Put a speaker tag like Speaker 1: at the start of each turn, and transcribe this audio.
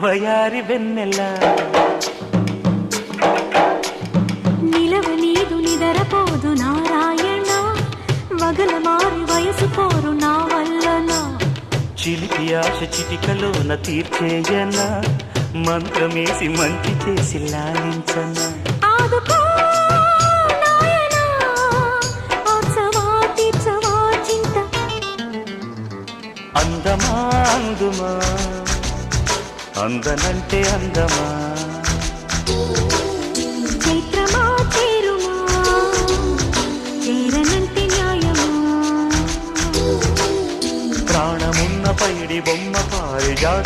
Speaker 1: వయారి వెన్నెల.
Speaker 2: నిలవనీదు నిదరపోదు నారాయణ వగల మారి వయసు కోరు నా వల్లన.
Speaker 1: చిలిపి ఆశ చిటికలోన తీర్చేయన మంత్రమేసి మంచి చేసి లాలించన.
Speaker 2: ఆదుకో
Speaker 1: అందమా అందుమా? అందనంటే అందమా?
Speaker 2: చైత్రమా చేరుమా? చేరనంటే న్యాయమా?
Speaker 1: ప్రాణమున్న పైడి బొమ్మ పారిజాత